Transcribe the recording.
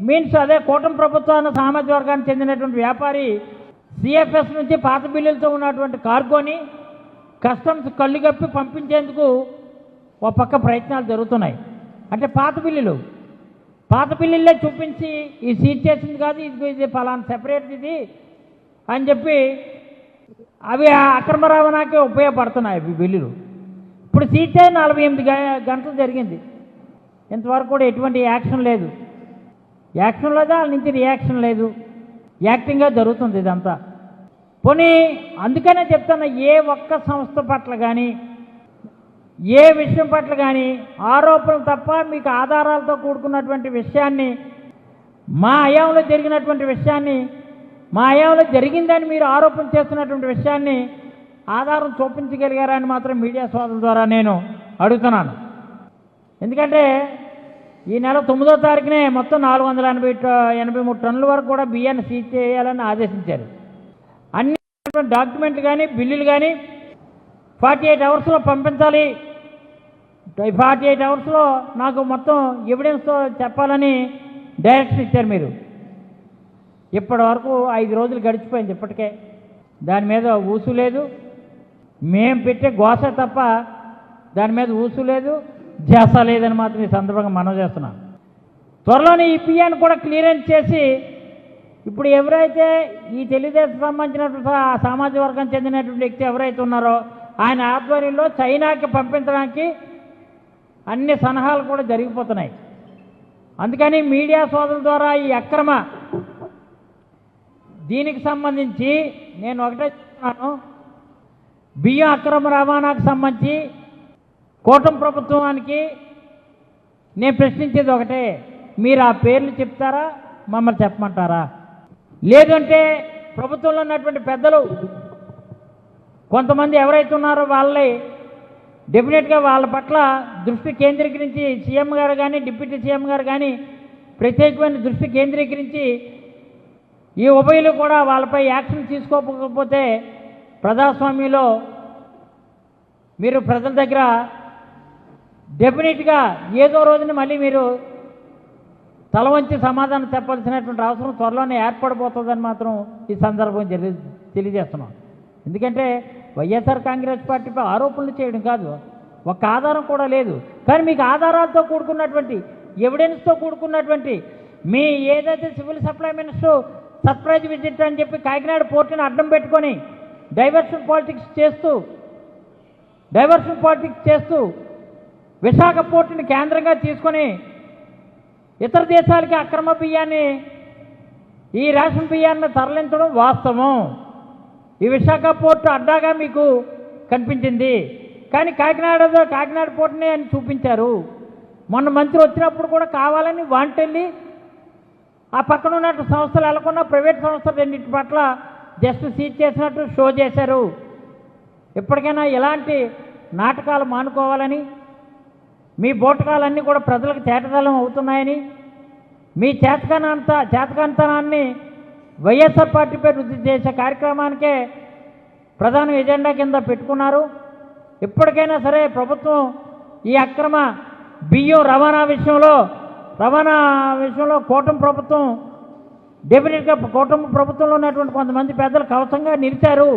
Means అదే కూటమి ప్రభుత్వాన్ని సామాజిక వర్గానికి చెందినటువంటి వ్యాపారి సిఎఫ్ఎస్ నుంచి పాత బిల్లులతో ఉన్నటువంటి కార్గోని కస్టమ్స్ కళ్ళు కప్పి పంపించేందుకు ఒక పక్క ప్రయత్నాలు జరుగుతున్నాయి. అంటే పాత బిల్లులు. పాత బిల్లులే చూపించి ఈ సీజ్ చేసింది కాదు ఇది ఇది ఫలానా సెపరేట్ ఇది అని చెప్పి అవి అక్రమ రవాణాకి ఉపయోగపడుతున్నాయి అవి బిల్లులు. ఇప్పుడు సీజ్ చేసి నలభై ఎనిమిది గ- గంటలు జరిగింది. ఇంతవరకు కూడా ఎటువంటి యాక్షన్ లేదు. యాక్షన్ లేదా వాళ్ళ నుంచి రియాక్షన్ లేదు. యాక్టింగ్గా జరుగుతుంది ఇదంతా. పోనీ అందుకనే చెప్తున్న ఏ ఒక్క సంస్థ పట్ల కానీ ఏ విషయం పట్ల కానీ ఆరోపణలు తప్ప మీకు ఆధారాలతో కూడుకున్నటువంటి విషయాన్ని మా అయాంలో జరిగినటువంటి విషయాన్ని మా అయాంలో జరిగిందని మీరు ఆరోపణ చేస్తున్నటువంటి విషయాన్ని ఆధారం చూపించగలిగారని మాత్రం మీడియా సోదరుల ద్వారా నేను అడుగుతున్నాను. ఎందుకంటే ఈ నెల తొమ్మిదో తారీఖునే మొత్తం నాలుగు వందల ఎనభై ఎనభై మూడు టన్నుల వరకు కూడా బియ్యాన్ని సీజ్ చేయాలని ఆదేశించారు. అన్ని డాక్యుమెంట్లు కానీ బిల్లులు కానీ ఫార్టీ ఎయిట్ అవర్స్లో పంపించాలి. ఫార్టీ ఎయిట్ అవర్స్లో నాకు మొత్తం ఎవిడెన్స్తో చెప్పాలని డైరెక్షన్ ఇచ్చారు మీరు. ఇప్పటి వరకు ఐదు రోజులు గడిచిపోయింది ఇప్పటికే. దాని మీద ఊసు లేదు. మేము పెట్టే గోస తప్ప దాని మీద ఊసు లేదు. చేస్తలేదని లేదని మాత్రం ఈ సందర్భంగా మనం చేస్తున్నాం. త్వరలోనే ఈ పిఎన్ కూడా క్లియరెన్స్ చేసి ఇప్పుడు ఎవరైతే ఈ తెలుగుదేశం సంబంధించినటువంటి సామాజిక వర్గం చెందినటువంటి వ్యక్తి ఎవరైతే ఉన్నారో ఆయన ఆధ్వర్యంలో చైనాకి పంపించడానికి అన్ని సలహాలు కూడా జరిగిపోతున్నాయి. అందుకని మీడియా సోదరుల ద్వారా ఈ అక్రమ దీనికి సంబంధించి నేను ఒకటే చెప్తున్నాను. బియ్యం అక్రమ రవాణాకు సంబంధించి కూటమి ప్రభుత్వానికి నేను ప్రశ్నించేది ఒకటే. మీరు ఆ పేర్లు చెప్తారా? మమ్మల్ని చెప్పమంటారా? లేదంటే ప్రభుత్వంలో ఉన్నటువంటి పెద్దలు కొంతమంది ఎవరైతే ఉన్నారో వాళ్ళని డెఫినెట్గా వాళ్ళ పట్ల దృష్టి కేంద్రీకరించి సీఎం గారు కానీ డిప్యూటీ సీఎం గారు కానీ ప్రత్యేకమైన దృష్టి కేంద్రీకరించి ఈ ఉభయలు కూడా వాళ్ళపై యాక్షన్ తీసుకోకపోతే ప్రజాస్వామ్యంలో మీరు ప్రజల దగ్గర డెఫినెట్గా ఏదో రోజున మళ్ళీ మీరు తల వంచి సమాధానం చెప్పాల్సినటువంటి అవసరం త్వరలోనే ఏర్పడబోతుందని మాత్రం ఈ సందర్భం తెలి తెలియజేస్తున్నాం. ఎందుకంటే వైఎస్ఆర్ కాంగ్రెస్ పార్టీపై ఆరోపణలు చేయడం కాదు. ఒక్క ఆధారం కూడా లేదు. కానీ మీకు ఆధారాలతో కూడుకున్నటువంటి ఎవిడెన్స్తో కూడుకున్నటువంటి మీ ఏదైతే civil supply minister surprise visit అని చెప్పి కాకినాడ పోర్టుని అడ్డం పెట్టుకొని డైవర్షన్ పాలిటిక్స్ చేస్తూ డైవర్షన్ పాలిటిక్స్ చేస్తూ విశాఖ పోర్టుని కేంద్రంగా తీసుకొని ఇతర దేశాలకి అక్రమ బియ్యాన్ని ఈ రేషన్ బియ్యాన్ని తరలించడం వాస్తవం. ఈ విశాఖ పోర్టు అడ్డాగా మీకు కనిపించింది. కానీ కాకినాడలో కాకినాడ పోర్టునే అని చూపించారు. మొన్న మంత్రి వచ్చినప్పుడు కూడా కావాలని వాంటెళ్ళి ఆ పక్కన ఉన్నట్టు సంస్థలు వెళ్ళకుండా ప్రైవేట్ సంస్థలు రెండింటి పట్ల జస్ట్ సీజ్ చేసినట్టు షో చేశారు. ఇప్పటికైనా ఇలాంటి నాటకాలు మానుకోవాలని మీ బోటకాలన్నీ కూడా ప్రజలకు చేటతలం అవుతున్నాయని మీ చేతకానంత చేతకాంతనాన్ని వైఎస్ఆర్ పార్టీపై వృద్ధి చేసే కార్యక్రమానికే ప్రధాన ఎజెండా కింద పెట్టుకున్నారు. ఇప్పటికైనా సరే ప్రభుత్వం ఈ అక్రమ బియ్యం రవాణా విషయంలో రవాణా విషయంలో కూటమి ప్రభుత్వం డెఫినెట్గా కూటమి ప్రభుత్వంలో ఉన్నటువంటి కొంతమంది పెద్దలు కవచంగా నిలిచారు.